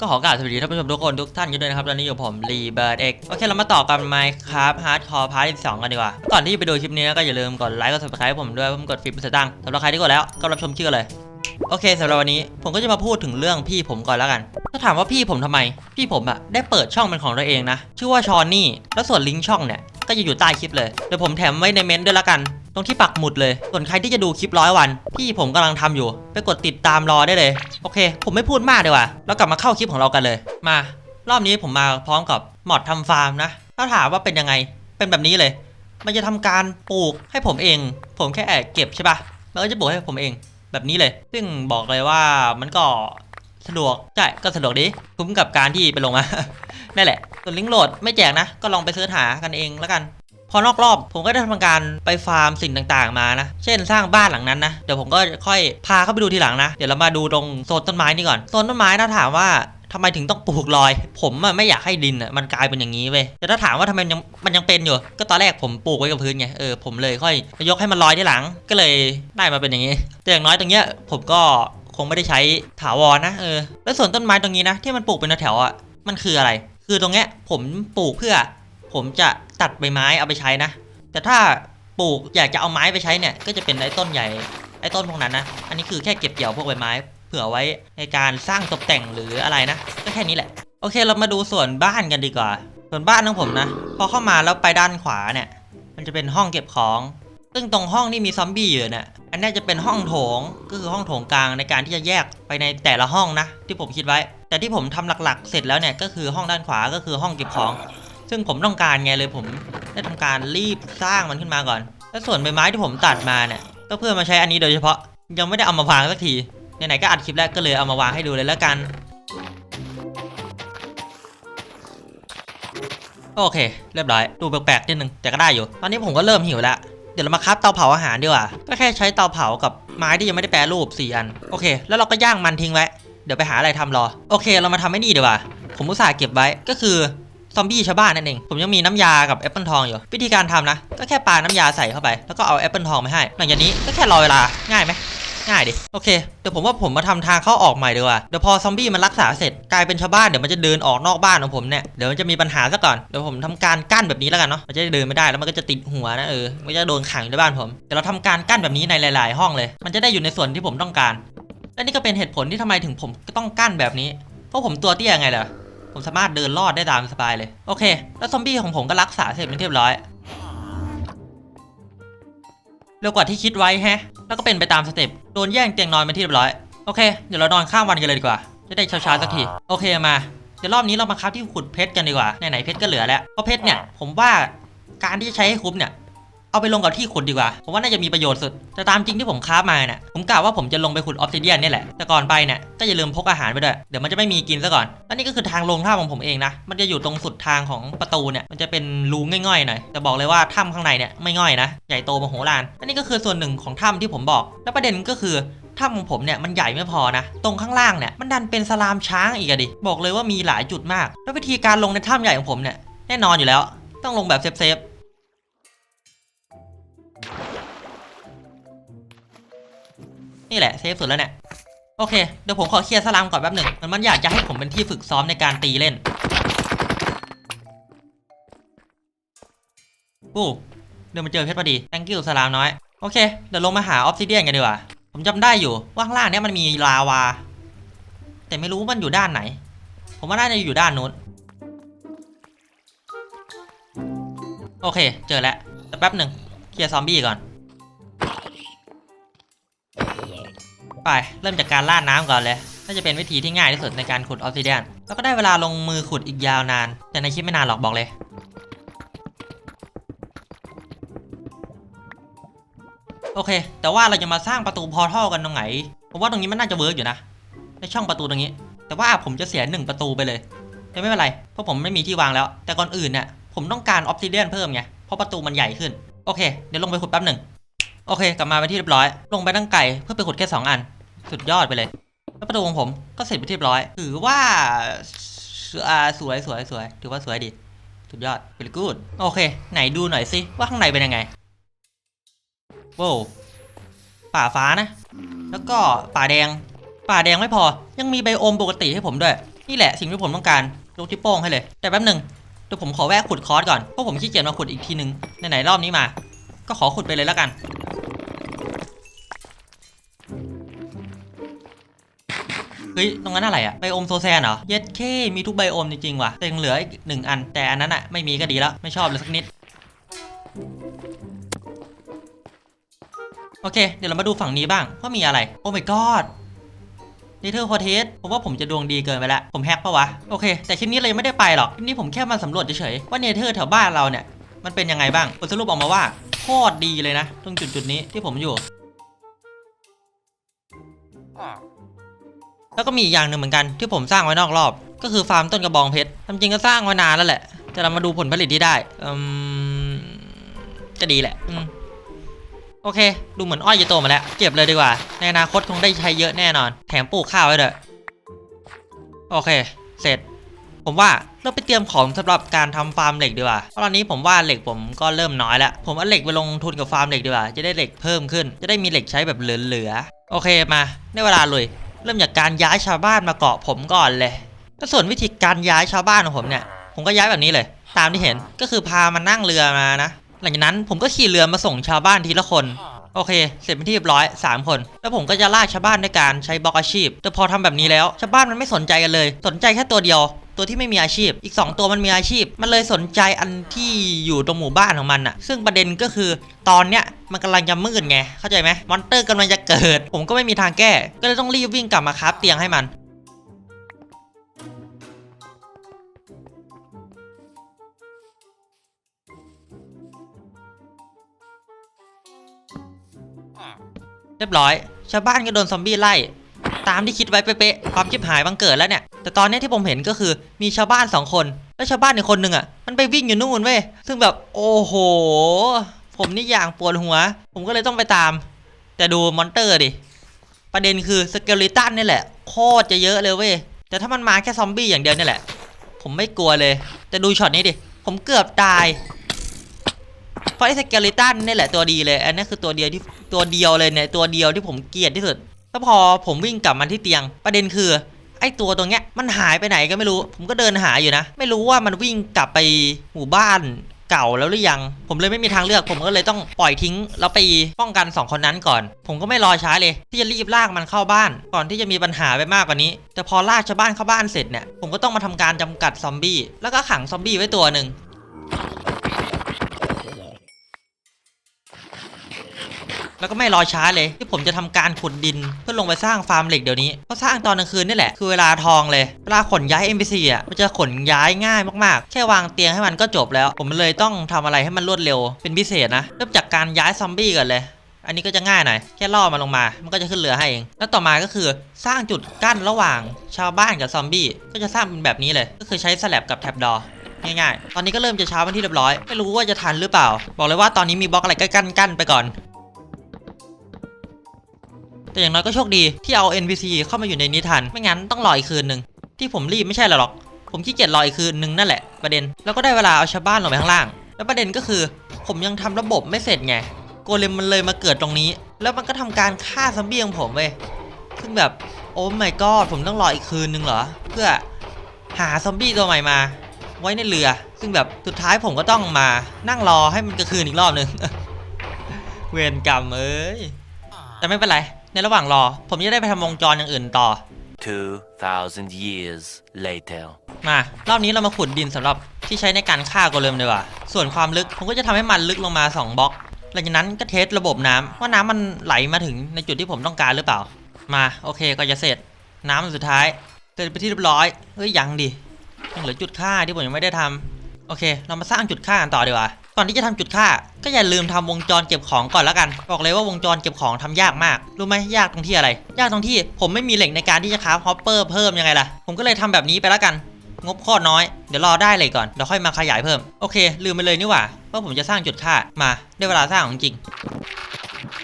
ก็ขอกราบสวัสดีท่านผู้ชมทุกคนทุกท่านกันด้วยนะครับตอนนี้อยู่ผมรีเบิร์ดเอ็กโอเคเรามาต่อกันไมค์ครับฮาร์ดคอร์พาร์ทที่สองกันดีกว่า ก่อนที่จะไปดูคลิปนี้นะก็อย่าลืมกดไลค์กด subscribe ผมด้วยผมกดฟิปสตังค์สำหรับใครที่กดแล้วก็รับชมชื่อเลยโอเคสำหรับวันนี้ผมก็จะมาพูดถึงเรื่องพี่ผมก่อนแล้วกัน ถ้าถามว่าพี่ผมทำไม พี่ผมอะได้เปิดช่องเป็นของตัวเองนะ ชื่อว่าชอนนี่ แล้วส่วนลิงก์ช่องเนี่ยก็จะอยู่ใต้คลิปเลย เดี๋ยวผมแถมไว้ในเมนต์ด้วยละกัน ตรงที่ปักหมุดเลย ส่วนใครที่จะดูคลิปร้อยวัน พี่ผมกำลังทำอยู่ ไปกดติด ตามรอได้เลย โอเค ผมไม่พูดมากดีกว่าแล้วกลับมาเข้าคลิปของเรากันเลย มา รอบนี้ผมมาพร้อมกับมอดทำฟาร์มนะ ถ้าถามว่าเป็นยังไง เป็นแบบนี้เลย มันจะทำการปลูกให้ผมเอง ผมแค่แอบเก็บใช่ปะมันก็จะปลูกให้ผมเอง แบบนี้เลย ซึ่งบอกเลยว่ามันก็สะดวก ใช่ ก็สะดวกดี คุ้มกับการที่ไปลงมานั่นแหละส่วนลิงก์โหลดไม่แจกนะ ก็ลองไปเสิร์ชหากันเองแล้วกัน อนอกรอบ ผมก็ได้ทำการไปฟาร์มสิ่งต่างๆมานะ เช่นสร้างบ้านหลังนั้นนะ เดี๋ยวผมก็ค่อยพาเข้าไปดูทีหลังนะ เดี๋ยวเรามาดูตรงโซนต้นไม้นี่ก่อน โซนต้นไม้ถ้าถามว่าทำไมถึงต้องปลูกลอย ผมอะไม่อยากให้ดินอะมันกลายเป็นอย่างนี้เว้ยแต่ถ้าถามว่าทำไมมันยังมันยังเป็นอยู่ ก็ตอนแรกผมปลูกไว้กับพื้นไง เออผมเลยค่อยยกให้มันลอยที่หลัง ก็เลยได้มาเป็นอย่างนี้ แต่อย่างน้อยตรงเนี้ยผมก็คงไม่ได้ใช้ถาวรนะ เออ แล้วส่วนต้นไม้ตรงนี้นะที่มันปลูกเป็นแถวอะ มันคืออะไร คือตรงเนี้ยผมปลูกเพื่อ ผมจะตัดใบไม้เอาไปใช้นะ แต่ถ้าปลูกอยากจะเอาไม้ไปใช้เนี่ย ก็จะเป็นไอ้ต้นใหญ่ไอ้ต้นพวกนั้นนะ อันนี้คือแค่เก็บเกี่ยวพวกใบไม้ เผื่อไว้ในการสร้างตกแต่งหรืออะไรนะ ก็แค่นี้แหละ โอเคเรามาดูส่วนบ้านกันดีกว่า ส่วนบ้านของผมนะ พอเข้ามาแล้วไปด้านขวาเนี่ย มันจะเป็นห้องเก็บของ ซึ่งตรงห้องที่มีซอมบี้อยู่เนี่ยอันนี้จะเป็นห้องโถง ก็คือห้องโถงกลางในการที่จะแยกไปในแต่ละห้องนะ ที่ผมคิดไว้ แต่ที่ผมทำหลักๆ เสร็จแล้วเนี่ยก็คือห้องด้านขวาก็คือห้องเก็บของ ซึ่งผมต้องการไงเลยผมได้ทำการรีบสร้างมันขึ้นมาก่อน แล้วส่วนใบไม้ที่ผมตัดมาเนี่ยก็เพื่อมาใช้อันนี้โดยเฉพาะยังไม่ได้เอามาวางสักทีไหนๆก็อัดคลิปแรกก็เลยเอามาวางให้ดูเลยแล้วกันโอเค เรียบร้อย ดูแปลกๆนิดนึงแต่ก็ได้อยู่ ตอนนี้ผมก็เริ่มหิวแล้วเดี๋ยวเรามาคับเตาเผาอาหารดีกว่า ก็แค่ใช้เตาเผากับไม้ที่ยังไม่ได้แปรรูป 4 อัน โอเค แล้วเราก็ย่างมันทิ้งไว้ เดี๋ยวไปหาอะไรทำรอ โอเค เรามาทำให้นี่ดีกว่า ผมอุตส่าห์เก็บไว้ ก็คือ ซอมบี้ชาวบ้านนั่นเอง ผมยังมีน้ำยากับแอปเปิลทองอยู่ วิธีการทำนะ ก็แค่ปาน้ำยาใส่เข้าไป แล้วก็เอาแอปเปิลทองไปให้ หลังจากนี้ก็แค่รอเวลา ง่ายไหมง่ายดิ โอเค เดี๋ยวผมว่าผมมาทำทางเข้าออกใหม่ดีกว่า เดี๋ยวพอซอมบี้มันรักษาเสร็จกลายเป็นชาวบ้านเดี๋ยวมันจะเดินออกนอกบ้านของผมเนี่ย เดี๋ยวมันจะมีปัญหาซะก่อน เดี๋ยวผมทำการกั้นแบบนี้แล้วกันเนาะ มันจะเดินไม่ได้แล้วมันก็จะติดหัวนะเออ มันจะโดนขังอยู่ในบ้านผม เดี๋ยวเราทำการกั้นแบบนี้ในหลาย ๆ ห้องเลย มันจะได้อยู่ในส่วนที่ผมต้องการ และนี่ก็เป็นเหตุผลที่ทำไมถึงผมต้องกั้นแบบนี้ เพราะผมตัวเตี้ยไงล่ะ ผมสามารถเดินลอดได้ตามสบายเลย โอเค แล้วซอมบี้ของผมก็รักษาเสร็จเป็นเรียบร้อย เร็วกว่าที่คิดไว้แฮะ แล้วก็เป็นไปตามสเต็ป โดนแย่งเตียงนอนเป็นที่เรียบร้อย โอเค เดี๋ยวเรานอนข้ามวันกันเลยดีกว่า จะได้เช้าๆสักที โอเคมา เดี๋ยวรอบนี้เรามาครับที่ขุดเพชรกันดีกว่า ไหนๆเพชรก็เหลือแล้ว เพราะเพชรเนี่ย ผมว่าการที่จะใช้ให้คุ้มเนี่ย เอาไปลงกับที่ขุดดีกว่า ผมว่าน่าจะมีประโยชน์สุด แต่ตามจริงที่ผมค้ามาเนี่ยผมกะว่าผมจะลงไปขุดออฟซิเดียนนี่แหละ แต่ก่อนไปเนี่ยก็อย่าลืมพกอาหารไปด้วย เดี๋ยวมันจะไม่มีกินซะก่อน และนี่ก็คือทางลงถ้ำของผมเองนะ มันจะอยู่ตรงสุดทางของประตูเนี่ย มันจะเป็นรูง่อยๆหน่อย แต่บอกเลยว่าถ้ำข้างในเนี่ยไม่ง่อยนะ ใหญ่โตมโหฬารและนี่ก็คือส่วนหนึ่งของถ้ำที่ผมบอก และประเด็นก็คือถ้ำของผมเนี่ยมันใหญ่ไม่พอนะ ตรงข้างล่างเนี่ยมันดันเป็นสลามช้างอีกอะดิ บอกเลยว่ามีหลายจุดมาก แล้ววิธีการลงในถ้ำใหญ่ของผมเนี่ยแน่นอนอยู่แล้ว ต้องลงแบบเซฟๆ นี่แหละเซฟสุดแล้วเนี่ยโอเคเดี๋ยวผมขอเคลียร์สลามก่อนแป๊บหนึ่งมันมันอยากจะให้ผมเป็นที่ฝึกซ้อมในการตีเล่นอู้เดี๋ยวมาเจอเพชรพอดี thank you สลามน้อย โอเค เดี๋ยวลงมาหาออฟซิเดียนกันดีกว่า ผมจำได้อยู่ว่าข้างล่างเนี้ยมันมีลาวา แต่ไม่รู้ว่ามันอยู่ด้านไหน ผมว่าน่าจะอยู่ด้านนู้น โอเค เจอแล้วแต่แป๊บหนึ่งเคลียร์ซอมบี้ก่อน ไป เริ่มจากการล่าน้ำก่อนเลย น่าจะเป็นวิธีที่ง่ายที่สุดในการขุดออฟซิเดียน แล้วก็ได้เวลาลงมือขุดอีกยาวนาน แต่ในคลิปไม่นานหรอกบอกเลยโอเค แต่ว่าเราจะมาสร้างประตูพอทัลกันตรงไหน ผมว่าตรงนี้มันน่าจะเวิร์กอยู่นะ ในช่องประตูตรงนี้ แต่ว่าผมจะเสียหนึ่งประตูไปเลย แต่ไม่เป็นไร เพราะผมไม่มีที่วางแล้ว แต่ก่อนอื่นเนี่ยผมต้องการออฟซิเดียนเพิ่มไง เพราะประตูมันใหญ่ขึ้น โอเค เดี๋ยวลงไปขุดแป๊บหนึ่ง โอเค กลับมาเป็นที่เรียบร้อย ลงไปตั้งไกลเพื่อไปขุดแค่สองอัน สุดยอดไปเลยแล้วประตูของผมก็เสร็จไปที่เรียบร้อย ถือว่าอ่าสวยสวยสวยถือว่าสวยดี สุดยอด very good โอเค ไหนดูหน่อยสิว่าข้างในเป็นยังไงว้าวป่าฟ้านะ แล้วก็ป่าแดง ป่าแดงไม่พอ ยังมีไบโอมปกติให้ผมด้วย นี่แหละสิ่งที่ผมต้องการยกที่โป้งให้เลย แต่แป๊บหนึ่งเดี๋ยวผมขอแวะขุดคอร์สก่อนเพราะผมขี้เกียจมาขุดอีกทีนึงไหนๆรอบนี้มา ก็ขอขุดไปเลยแล้วกัน เฮ้ย ตรงนั้นอะไรอะไบโอมโซแซนเหรอ เย็ดเคมีทุกไบโอมจริงๆว่ะแต่ยังเหลืออีกหนึ่งอัน แต่อันนั้นอะไม่มีก็ดีแล้ว ไม่ชอบเลยสักนิด โอเค เดี๋ยวเรามาดูฝั่งนี้บ้างว่ามีอะไร โอ้ my god นี่เธอพอเทสผมว่าผมจะดวงดีเกินไปแล้วผมแฮกปะวะ โอเค แต่คลิปนี้เรายังไม่ได้ไปหรอก คลิปนี้ผมแค่มาสำรวจเฉยๆ ว่าเนเธอร์แถวบ้านเราเนี่ย มันเป็นยังไงบ้าง ผลสรุปออกมาว่าโคตรดีเลยนะ ตรงจุดๆนี้ที่ผมอยู่ แล้วก็มีอีกอย่างหนึ่งเหมือนกันที่ผมสร้างไว้นอกรอบ ก็คือฟาร์มต้นกระบองเพชรทำจริงก็สร้างไว้นานแล้วแหละ แต่เรามาดูผลผลิตที่ได้อืมจะดีแหละอืมโอเค ดูเหมือนอ้อยจะโตมาแล้ว เก็บเลยดีกว่า ในอนาคตคงได้ใช้เยอะแน่นอน แถมปลูกข้าวไว้เด้วยโอเค เสร็จ ผมว่าเราไปเตรียมของสำหรับการทำฟาร์มเหล็กดีกว่า เพราะตอนนี้ผมว่าเหล็กผมก็เริ่มน้อยแล้ว ผมเอาเหล็กไปลงทุนกับฟาร์มเหล็กดีกว่า จะได้เหล็กเพิ่มขึ้น จะได้มีเหล็กใช้แบบเหลือๆ โอเคมา ได้เวลาเลย เริ่มจากการย้ายชาวบ้านมาเกาะผมก่อนเลยแล้วส่วนวิธีการย้ายชาวบ้านของผมเนี่ย ผมก็ย้ายแบบนี้เลย ตามที่เห็นก็คือพามานั่งเรือมานะ หลังจากนั้นผมก็ขี่เรือมาส่งชาวบ้านทีละคนโอเค เสร็จเป็นที่เรียบร้อย 3 คน แล้วผมก็จะลากชาวบ้านด้วยการใช้บล็อกอาชีพ แต่พอทำแบบนี้แล้ว ชาวบ้านมันไม่สนใจกันเลย สนใจแค่ตัวเดียว ตัวที่ไม่มีอาชีพ อีก 2 ตัวมันมีอาชีพ มันเลยสนใจอันที่อยู่ตรงหมู่บ้านของมันอะซึ่งประเด็นก็คือตอนเนี้ยมันกำลังจะมืดไง เข้าใจไหมมอนเตอร์กำลังจะเกิด ผมก็ไม่มีทางแก้ ก็เลยต้องรีบวิ่งกลับมาคราฟเตียงให้มันเรียบร้อย ชาวบ้านก็โดนซอมบี้ไล่ ตามที่คิดไว้เป๊ะๆความชิบหายบังเกิดแล้วเนี่ย แต่ตอนนี้ที่ผมเห็นก็คือมีชาวบ้านสองคน แล้วชาวบ้านอีกคนหนึ่งอะมันไปวิ่งอยู่นู่นเว้ยซึ่งแบบโอ้โห ผมนี่อย่างปวดหัว ผมก็เลยต้องไปตาม แต่ดูมอนเตอร์ดิประเด็นคือสเกลิตันนี่แหละโคตรจะเยอะเลยเว้ยแต่ถ้ามันมาแค่ซอมบี้อย่างเดียวนี่แหละ ผมไม่กลัวเลย แต่ดูช็อตนี้ดิผมเกือบตายเพราะไอ้สเกลิตันนี่แหละตัวดีเลย อันนี้คือตัวเดียวที่ตัวเดียวเลยเนี่ยตัวเดียวที่ผมเกลียดที่สุดแล้วพอผมวิ่งกลับมาที่เตียง ประเด็นคือ ไอตัวตรงเนี้ยมันหายไปไหนก็ไม่รู้ ผมก็เดินหาอยู่นะ ไม่รู้ว่ามันวิ่งกลับไปหมู่บ้านเก่าแล้วหรือยัง ผมเลยไม่มีทางเลือก ผมก็เลยต้องปล่อยทิ้งแล้วไปป้องกันสองคนนั้นก่อน ผมก็ไม่รอช้าเลย ที่จะรีบลากมันเข้าบ้าน ก่อนที่จะมีปัญหาไปมากกว่านี้ แต่พอลากชาวบ้านเข้าบ้านเสร็จเนี่ย ผมก็ต้องมาทำการจำกัดซอมบี้ แล้วก็ขังซอมบี้ไว้ตัวหนึ่ง แล้วก็ไม่รอช้าเลย ที่ผมจะทำการขุดดิน เพื่อลงไปสร้างฟาร์มเหล็กเดี๋ยวนี้เพราะสร้างตอนกลางคืนนี่แหละคือเวลาทองเลยเวลาขนย้าย NPC อะมันจะขนย้ายง่ายมากๆ แค่วางเตียงให้มันก็จบแล้ว ผมเลยต้องทำอะไรให้มันรวดเร็วเป็นพิเศษนะเริ่มจากการย้ายซอมบี้ก่อนเลยอันนี้ก็จะง่ายหน่อย แค่ล่อมันลงมา มันก็จะขึ้นเรือให้เอง แล้วต่อมาก็คือสร้างจุดกั้นระหว่างชาวบ้านกับซอมบี้ ก็จะสร้างเป็นแบบนี้เลย ก็คือใช้สแลบกับแท็บดอง่ายๆ ตอนนี้ก็เริ่มจะเช้าเป็นที่เรียบร้อย ไม่รู้ว่าจะทันหรือเปล่า บอกเลยว่าตอนนี้มีบล็อกอะไรก็กั้นๆไปก่อน แต่อย่างน้อยก็โชคดีที่เอา NPC เข้ามาอยู่ในนี้ทัน ไม่งั้นต้องรออีกคืนหนึ่งที่ผมรีบไม่ใช่หรอก ผมขี้เกียจรออีกคืนหนึ่งนั่นแหละประเด็น แล้วก็ได้เวลาเอาชาวบ้านลงไปข้างล่าง แล้วประเด็นก็คือ ผมยังทำระบบไม่เสร็จไง โกเลมมันเลยมาเกิดตรงนี้ แล้วมันก็ทำการฆ่าซอมบี้ของผมเว้ย ซึ่งแบบโอ้ my god ผมต้องรออีกคืนหนึ่งเหรอ เพื่อหาซอมบี้ตัวใหม่มา ไว้ในเรือ ซึ่งแบบสุดท้ายผมก็ต้องมานั่งรอให้มันกระคืนอีกรอบหนึ่งเวรกรรมเอ้ย แต่ไม่เป็นไร ในระหว่างรอ ผมจะได้ไปทำวงจรอย่างอื่นต่อ 2,000 years later. มารอบนี้เรามาขุดดินสำหรับที่ใช้ในการฆ่าโกเลมดีกว่าส่วนความลึกผมก็จะทำให้มันลึกลงมา 2บล็อก หลังจากนั้นก็เทสระบบน้ำว่าน้ำมันไหลมาถึงในจุดที่ผมต้องการหรือเปล่า มาโอเคก็จะเสร็จ น้ำอันสุดท้ายเสร็จไปนที่เรียบร้อยเฮ้ยยังดิยังเหลือจุดฆ่าที่ผมยังไม่ได้ทำโอเค เรามาสร้างจุดฆ่ากันต่อดีกว่า ก่อนที่จะทำจุดฆ่า ก็อย่าลืมทำวงจรเก็บของก่อนแล้วกัน บอกเลยว่าวงจรเก็บของทำยากมาก รู้ไหมยากตรงที่อะไร ยากตรงที่ผมไม่มีเหล็กในการที่จะคราฟฮอปเปอร์เพิ่มยังไงล่ะ ผมก็เลยทำแบบนี้ไปแล้วกัน งบข้อน้อย เดี๋ยวรอได้เลยก่อน เดี๋ยวค่อยมาขยายเพิ่ม โอเค ลืมไปเลยนี่หว่าว่าผมจะสร้างจุดฆ่า มา ได้เวลาสร้างของจริง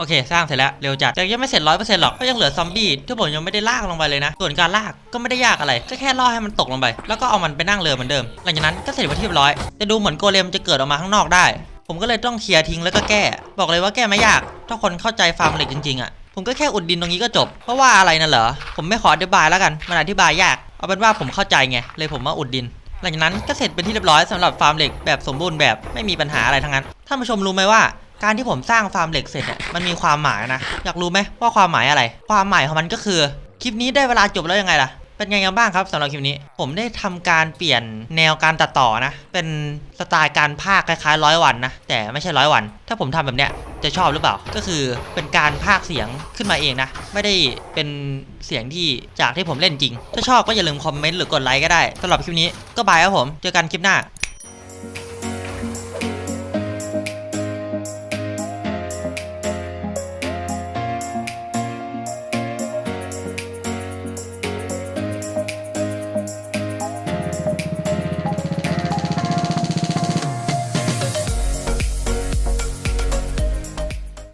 โอเค สร้างเสร็จแล้วเร็วจัดแต่ยังไม่เสร็จร้อยเปอร์เซ็นต์หรอกก็ยังเหลือซอมบี้ที่ผมยังไม่ได้ลากลงไปเลยนะ ส่วนการลากก็ไม่ได้ยากอะไรก็แค่ล่อให้มันตกลงไป แล้วก็เอามันไปนั่งเรือเหมือนเดิม หลังจากนั้นก็เสร็จไปนที่เรียบร้อยแต่ดูเหมือนโกเลมจะเกิดออกมาข้างนอกได้ ผมก็เลยต้องเคลียร์ทิ้งแล้วก็แก้ บอกเลยว่าแก้ไม่ยากถ้าคนเข้าใจฟาร์มเหล็กจริงๆอะผมก็แค่อุดดินตรงนี้ก็จบ เพราะว่าอะไรน่ะเหรอ ผมไม่ขออธิบายแล้วกัน มันอธิบายยาก เอาเป็นว่าผมเข้าใจไง เลยผมมาอุดดิน หลังจากนั้นก็เสร็จเป็นที่เรียบร้อยสำหรับฟาร์มเหล็กแบบสมบูรณ์แบบไม่มีปัญหาอะไรทั้งนั้น ท่านผู้ชมรู้ไหมว่า การที่ผมสร้างฟาร์มเหล็กเสร็จเนี่ยมันมีความหมายนะ อยากรู้ไหมว่าความหมายอะไร ความหมายของมันก็คือ คลิปนี้ได้เวลาจบแล้วยังไงล่ะ เป็นไงกันบ้างครับสำหรับคลิปนี้ ผมได้ทำการเปลี่ยนแนวการตัดต่อนะ เป็นสไตล์การพากคล้ายๆร้อยวันนะ แต่ไม่ใช่ร้อยวัน ถ้าผมทำแบบเนี้ยจะชอบหรือเปล่า ก็คือเป็นการพากเสียงขึ้นมาเองนะ ไม่ได้เป็นเสียงที่จากที่ผมเล่นจริง ถ้าชอบก็อย่าลืมคอมเมนต์หรือกดไลค์ก็ได้สำหรับคลิปนี้ก็บายครับผม เจอกันคลิปหน้า